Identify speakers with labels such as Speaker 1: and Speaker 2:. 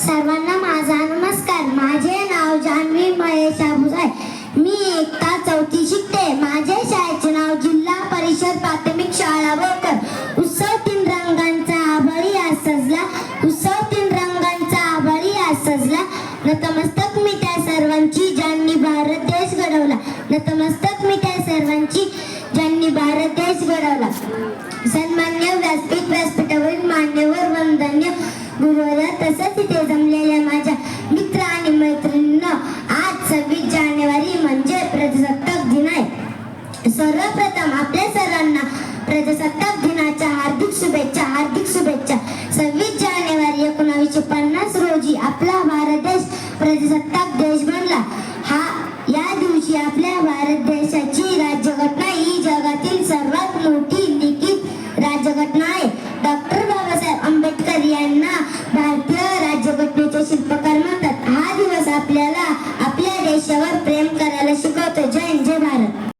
Speaker 1: सर्वांना माझा नमस्कार. माझे नाव जान्हवी महेश आबूज आहे मी एकता चौथी शिकते. माझ्या शाळेचे नाव जिल्हा परिषद प्राथमिक शाळा बोकर उत्सव तीन रंगांचा आभारी आज सजला. उत्सव तीन रंगांचा आभारी आज सजला. नतमस्तक मी त्या सर्वांची ज्यांनी भारत देश घडवला. नतमस्तक मी त्या सर्वांची ज्यांनी भारत देश घडवला. तसंच तिथे जमलेल्या माझ्या मित्र आणि मैत्रिणींना आज सव्वीस जानेवारी म्हणजे प्रजासत्ताक दिन आहे. सर्वप्रथम आपल्या सर्वांना प्रजासत्ताक दिनाच्या हार्दिक शुभेच्छा हार्दिक शुभेच्छा. सव्वीस जानेवारी एकोणावीसशे पन्नास रोजी आपला भारत देश प्रजासत्ताक देश बनला. हा या दिवशी आपल्या भारत देशाची राज्यघटना ही जगातील सर्वात मोठी लिखित राज्यघटना शिल्पकार म्हणतात. हा दिवस आपल्याला आपल्या देशावर प्रेम करायला शिकवतो. जय जय